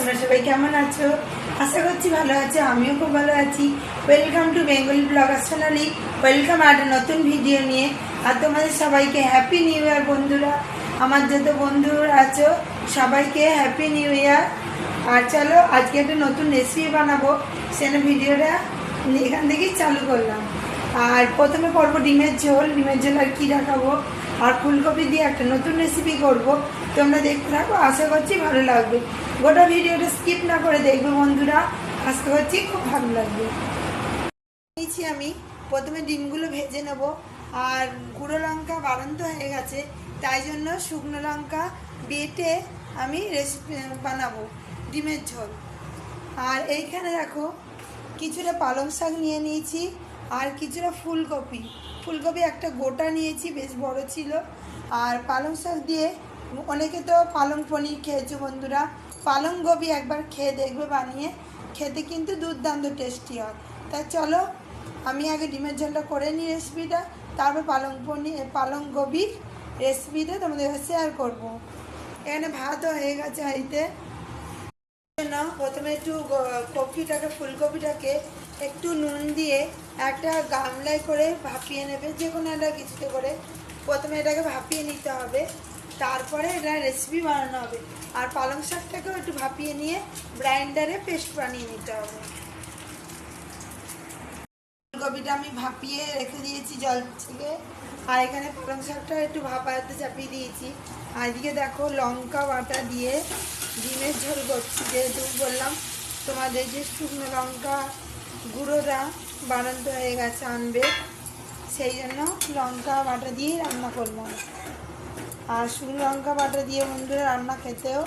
তোমরা সবাই কেমন আছো? আশা করছি ভালো আছো, আমিও খুব ভালো আছি। Welcome to Bengali blogger Sonali welcome আর নতুন ভিডিও নিয়ে। আর তোমাদের সবাইকে হ্যাপি নিউ ইয়ার বন্ধুরা। আমার যত বন্ধু আছো, সবাইকে হ্যাপি নিউ ইয়ার আর চলো, আজকে একটা নতুন রেসিপি বানাবো। সেটা ভিডিওটা এখান থেকেই চালু করলাম। আর প্রথমে করব ডিমের ঝোল। ডিমের ঝোল আর কী দেখাবো? আর ফুলকপি দিয়ে একটা নতুন রেসিপি করব। তোমরা দেখতে থাকো, আশা করছি ভালো লাগবে। গোটা ভিডিওটা স্কিপ না করে দেখবে বন্ধুরা। আশা করছি খুব ভালো লাগবে। নিয়েছি আমি। প্রথমে ডিমগুলো ভেজে নেব। আর গুঁড়ো লঙ্কা বাড়ন্ত হয়ে গেছে। তাই জন্য শুকনো লঙ্কা বেটে আমি রেসিপি বানাবো ডিমের ঝোল। আর এইখানে দেখো, কিছুটা পালং শাক নিয়ে নিয়েছি আর কিছুটা ফুলকপি। ফুলকপি একটা গোটা নিয়েছি, বেশ বড় ছিল। আর পালং শাক দিয়ে অনেকে তো পালং পনির খেয়েছো বন্ধুরা। পালং গোবি একবার খেয়ে দেখবে বানিয়ে। খেতে কিন্তু দুর্দান্ত টেস্টি হয়। তাই চলো, আমি আগে ডিমের ঝোলটা করে নিই রেসিপিটা। তারপর পালং পনির পালং গোবির রেসিপিটা তোমাদের শেয়ার করব। এখানে ভাতও হয়ে গেছে হাঁড়িতে। জন্য প্রথমে একটু কপিটাকে, ফুলকপিটাকে একটু নুন দিয়ে একটা গামলায় করে ভাপিয়ে নেবে যে কোনো একটা কিছুতে করে। প্রথমে এটাকে ভাপিয়ে নিতে হবে। তারপরে এটা রেসিপি বানানো হবে। আর পালং শাকটাকেও একটু ভাপিয়ে নিয়ে গ্রাইন্ডারে পেস্ট বানিয়ে নিতে হবে। ফুলকপিটা আমি ভাপিয়ে রেখে দিয়েছি জল থেকে। আর এখানে পালং শাকটা একটু ভাপাতে চাপিয়ে দিয়েছি। আর এদিকে দেখো লঙ্কা বাটা দিয়ে ডিমের ঝোল করছি। যেহেতু বললাম তোমাদের যে শুকনো লঙ্কা গুঁড়োটা বাড়ন্ত হয়ে গেছে আনবে, সেই জন্য লঙ্কা বাটা দিয়েই রান্না করলাম। আর শুকনো লঙ্কা বাটা দিয়ে বন্ধুরা রান্না খেতেও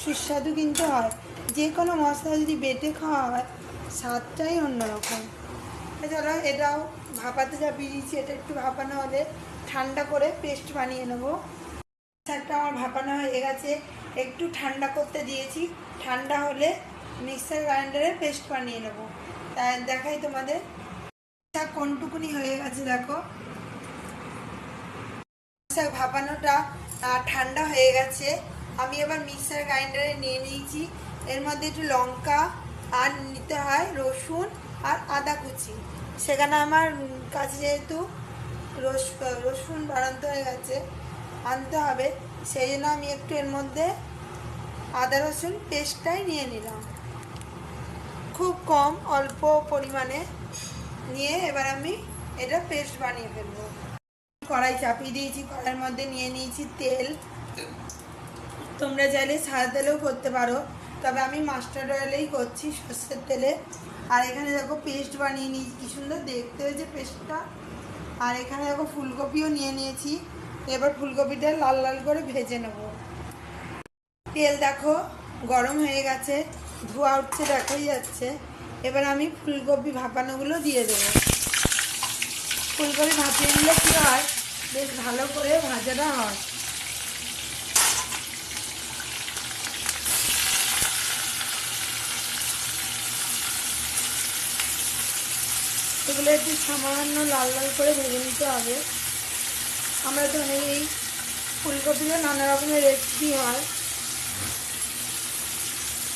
সুস্বাদু কিন্তু হয়। যে কোনো মশলা যদি বেটে খাওয়া হয়, স্বাদটাই অন্যরকম। চলো, এটাও ভাপাতে যা দিয়েছি এটা একটু ভাপানো হলে ঠান্ডা করে পেস্ট বানিয়ে নেব। শাকটা আমার ভাপানো হয়ে গেছে। একটু ঠান্ডা করতে দিয়েছি। ঠান্ডা হলে মিক্সার গ্রাইন্ডারে পেস্ট বানিয়ে নেব। তাই দেখাই তোমাদের। শাক কোনটুকুনি হয়ে গেছে দেখো। শাক ভাপানোটা ঠান্ডা হয়ে গেছে। আমি এবার মিক্সার গ্রাইন্ডারে নিয়ে নিয়েছি। এর মধ্যে একটু লঙ্কা আর নিতে হয়, রসুন আর আদা কুচি। সেখানে আমার কাছে যেহেতু রস, রসুন বাড়ান্ত হয়ে গেছে, আনতে হবে। সেই জন্য আমি একটু এর মধ্যে আদা, রসুন পেস্টটাই নিয়ে নিলাম। খুব কম, অল্প পরিমাণে নিয়ে এবার আমি এটা পেস্ট বানিয়ে ফেলব। কড়াই চাপিয়ে দিয়েছি, কড়াইয়ের মধ্যে নিয়ে নিয়েছি তেল। তোমরা চাইলে সাদা তেলেও করতে পারো, তবে আমি মাস্টার্ড অয়েলেই করছি সর্ষের তেলে। আর এখানে দেখো পেস্ট বানিয়ে নিয়েছি, কি সুন্দর দেখতে হয়েছে পেস্টটা। আর এখানে দেখো ফুলকপিও নিয়ে নিয়েছি, এবার ফুলকপিটা লাল লাল করে ভেজে নেব। তেল দেখো গরম হয়ে গেছে, ধোয়া উঠছে, দেখাই যাচ্ছে। এবার আমি ফুলকপি ভাপানোগুলো দিয়ে দেবো। ফুলকপি ভাপিয়ে নিলে কী হয় বেশ ভালো করে ভাজাটা হয়। এগুলো একটু সামান্য লাল লাল করে ভেজে নিতে হবে। আমরা তো এই ফুলকপিও নানা রকমের রেসিপি হয়।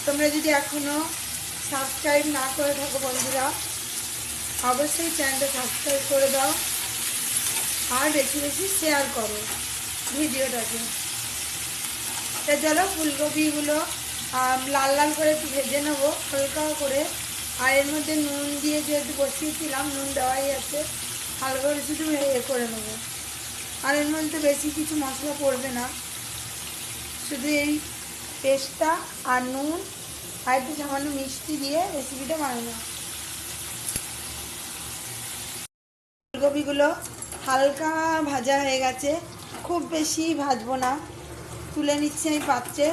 তোমরা যদি এখনও সাবস্ক্রাইব না করে থাকো বন্ধুরা, অবশ্যই চ্যানেলটা সাবস্ক্রাইব করে দাও। আর বেশি বেশি শেয়ার করো ভিডিওটাকে। তা চলো ফুলকপিগুলো লাল লাল করে একটু ভেজে নেব, হালকা করে। আর এর মধ্যে নুন দিয়ে যেহেতু বসিয়েছিলাম, নুন দেওয়াই আছে, হালকা করে শুধু এ করে নেব। আর এর মধ্যে বেশি কিছু মশলা পড়বে না। শুধু এই পেস্টটা আর নুন, আর একটু সামান্য মিষ্টি দিয়ে রেসিপিটা বানানো ফুলকপিগুলো হালকা ভাজা হয়ে গেছে। খুব বেশি ভাজবো না। তুলে নিচ্ছি আমি পাত্রে।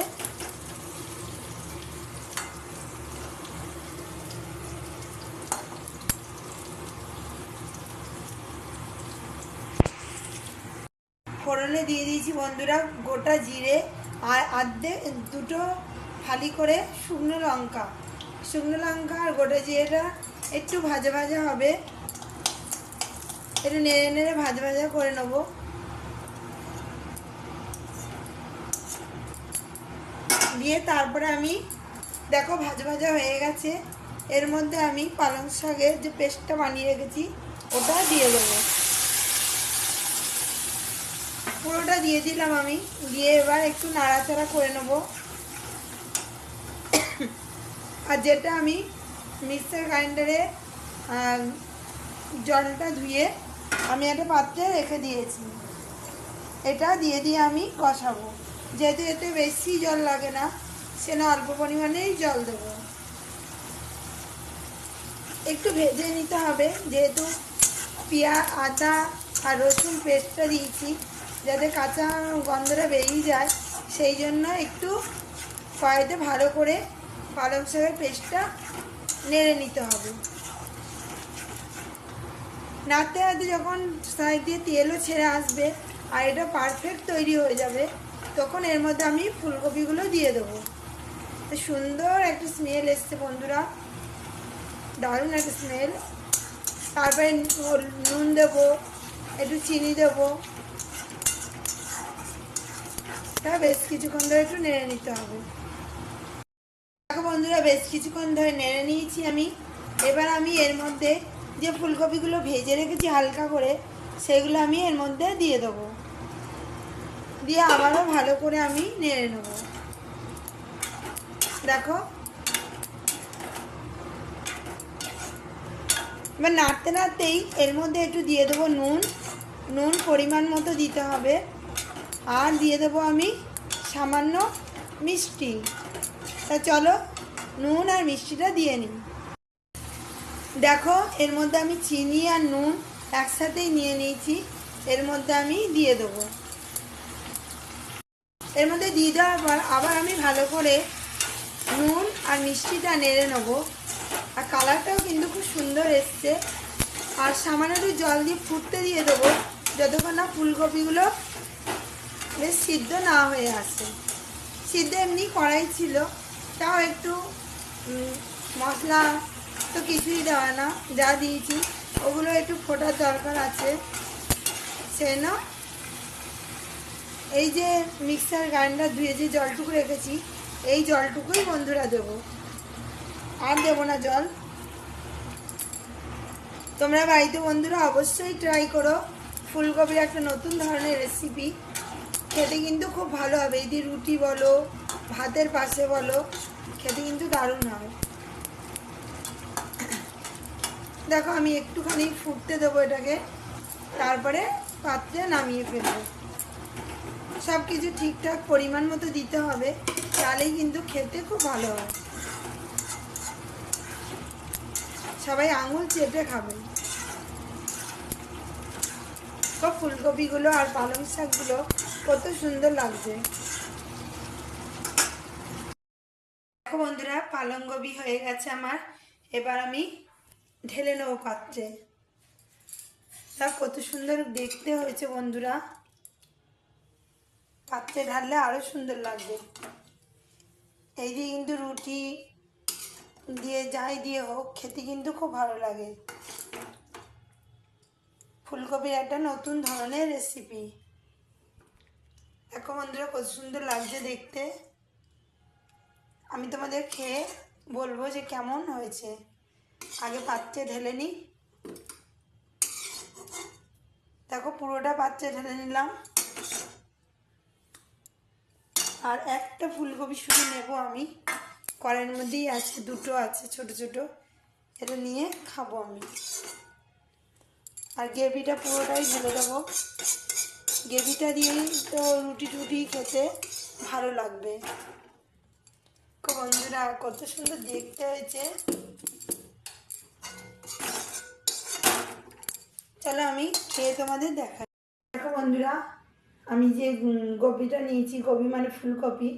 ফোড়নে দিয়ে দিয়েছি বন্ধুরা গোটা জিরে আর আর্ধে দুটো ফালি করে শুকনো লঙ্কা। শুকনো লঙ্কা আর গোটা জিরেটা একটু ভাজা ভাজা হবে। একটু নেড়ে নেড়ে ভাজা ভাজা করে নেব। দিয়ে তারপরে আমি, দেখো ভাজা ভাজা হয়ে গেছে। এর মধ্যে আমি পালং শাকের যে পেস্টটা বানিয়ে রেখেছি, ওটা দিয়ে দেবো। পুরোটা দিয়ে দিলাম আমি। দিয়ে এবার একটু নাড়াচাড়া করে নেব। আর যেটা আমি মিক্সার গ্রাইন্ডারে জলটা ধুয়ে আমি একটা পাত্রে রেখে দিয়েছি। এটা দিয়ে দিয়ে আমি কষাবো। যেহেতু এতে বেশি জল লাগে না সেটা অল্প পরিমাণেই জল দেবো। একটু ভেজে নিতে হবে, যেহেতু পেঁয়াজ, আদা আর রসুন পেস্টটা দিয়েছি, যাতে কাঁচা গন্ধটা বেরিয়ে যায়। সেই জন্য একটু কড়াইতে ভালো করে পালং শাকের পেস্টটা নেড়ে নিতে হবে। নাড়তে নাড়তে যখন সাইড দিয়ে তেলও ছেড়ে আসবে আর এটা পারফেক্ট তৈরি হয়ে যাবে, তখন এর মধ্যে আমি ফুলকপিগুলো দিয়ে দেবো। তো সুন্দর একটা স্মেল এসছে বন্ধুরা। দারুণ একটা স্মেল তারপরে নুন দেবো, একটু চিনি দেবো। তা বেশ কিছুক্ষণ ধরে একটু নেড়ে নিতে হবে। বন্ধুরা, বেশ কিছুক্ষণ ধরে নেড়ে নিয়েছি আমি। এবার আমি এর মধ্যে যে ফুলকপিগুলো ভেজে রেখেছি হালকা করে, সেগুলো আমি এর মধ্যে দিয়ে দেবো। দিয়ে আবারও ভালো করে আমি নেড়ে নেব। দেখো। এবার নাড়তে নাড়তেই এর মধ্যে একটু দিয়ে দেবো নুন। নুন পরিমাণ মতো দিতে হবে। আর দিয়ে দেবো আমি সামান্য মিষ্টি। তা চলো নুন আর মিষ্টিটা দিয়ে নিই। দেখো, এর মধ্যে আমি চিনি আর নুন একসাথেই নিয়ে নিয়েছি। এর মধ্যে আমি দিয়ে দেবো। এর মধ্যে দিয়ে দেওয়ার পর আবার আমি ভালো করে নুন আর মিষ্টিটা নেড়ে নেব। আর কালারটাও কিন্তু খুব সুন্দর এসছে। আর সামান্য একটু জল দিয়ে ফুটতে দিয়ে দেবো, যতক্ষণ না ফুলকপিগুলো বেশ সিদ্ধ না হয়ে আসে। সিদ্ধ এমনি কড়াই ছিল, তাও একটু মশলা তো কিছুই দেওয়া না, যা দিয়েছি, ওগুলো একটু ফোটার দরকার আছে। সেন এই যে মিক্সার গ্রাইন্ডার ধুয়ে যে জলটুকু রেখেছি, এই জলটুকুই বন্ধুরা দেবো। আর দেবো না জল। তোমরা বাড়িতে বন্ধুরা অবশ্যই ট্রাই করো। ফুলকপির একটা নতুন ধরনের রেসিপি খেতে কিন্তু খুব ভালো হবে। এই দিয়ে রুটি বলো, ভাতের পাশে বলো, খেতে কিন্তু দারুণ হবে। দেখো, আমি একটুখানি ফুটতে দেবো এটাকে। তারপরে পাত্রে নামিয়ে ফেলব। সব কিছু ঠিকঠাক পরিমাণ মতো দিতে হবে, তাহলেই কিন্তু খেতে খুব ভালো হয়। সবাই আঙুল চেটে খাবে। সব ফুলকপিগুলো আর পালং শাকগুলো কত সুন্দর লাগছে। দেখো বন্ধুরা, পালং কপি হয়ে গেছে আমার। এবার আমি ঢেলে নেব পাত্রে। তা কত সুন্দর দেখতে হয়েছে বন্ধুরা। পাত্রে ঢাললে আরও সুন্দর লাগবে। এই দিয়ে কিন্তু রুটি দিয়ে যাই দিয়ে হোক, খেতে কিন্তু খুব ভালো লাগে। ফুলকপির একটা নতুন ধরনের রেসিপি দেখো বন্ধুরা কত সুন্দর লাগছে দেখতে। আমি তোমাদের খেয়ে বলব যে কেমন হয়েছে। আগে পাত্রে ঢেলে নিই। দেখো পুরোটা পাত্রে ঢেলে নিলাম। আর একটা ফুলকপি শুধু নেব আমি। কড়াইয়ের মধ্যেই আছে, দুটো আছে, ছোট ছোট। এটা নিয়ে খাব আমি। আর গ্রেভিটা পুরোটাই ঢেলে দেবো। গ্রেভিটা দিয়েই তো রুটি টুটি খেতে ভালো লাগবে। বন্ধুরা, কত সুন্দর দেখতে হয়েছে। চলো আমি খেয়ে তোমাদের দেখাই দেখো বন্ধুরা, আমি যে গোবিটা নিয়েছি গোবি মানে ফুলকপি।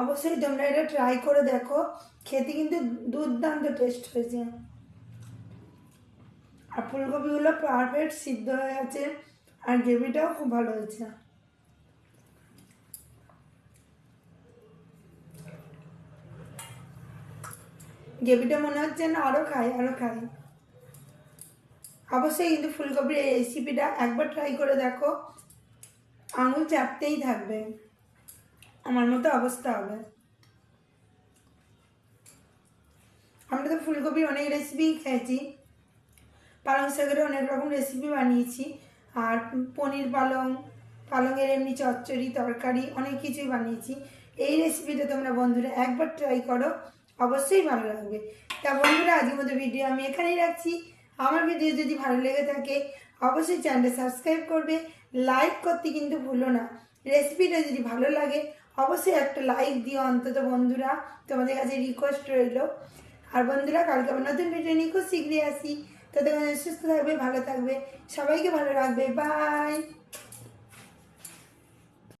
অবশ্যই তোমরা এটা ট্রাই করে দেখো। খেতে কিন্তু দুর্দান্ত টেস্ট হয়েছে। আর ফুলকপিগুলো পারফেক্ট সিদ্ধ হয়ে আছে, আর গ্রেভিটাও খুব ভালো হয়েছে। গ্রেভিটা মনে হচ্ছে না আরও খাই আরও খাই। অবশ্যই কিন্তু ফুলকপির এই রেসিপিটা একবার ট্রাই করে দেখো। আঙুল চাপতেই থাকবে। আমার মতো অবস্থা হবে। আমরা তো ফুলকপির অনেক রেসিপি খেয়েছি। পালং শাকের অনেক রকম রেসিপি বানিয়েছি। আর পনির পালং, পালংয়ের এমনি চচ্চড়ি, তরকারি, অনেক কিছুই বানিয়েছি। এই রেসিপিটা তোমরা বন্ধুরা একবার ট্রাই করো। অবশ্যই ভালো লাগবে। তা বন্ধুরা, আজকের মতো ভিডিও আমি এখানেই রাখছি। আমার ভিডিও যদি ভালো লেগে থাকে, অবশ্যই চ্যানেলটা সাবস্ক্রাইব করবে। লাইক করতে কিন্তু ভুলো না। রেসিপিটা যদি ভালো লাগে, অবশ্যই একটা লাইক দিও অন্তত বন্ধুরা। তোমাদের কাছে রিকোয়েস্ট রইল। আর বন্ধুরা, কালকে আবার নতুন ভিডিও নিয়ে খুব শীঘ্রই আসি। ততক্ষণ সুস্থ থাকবে, ভালো থাকবে। সবাইকে ভালো রাখবে। বাই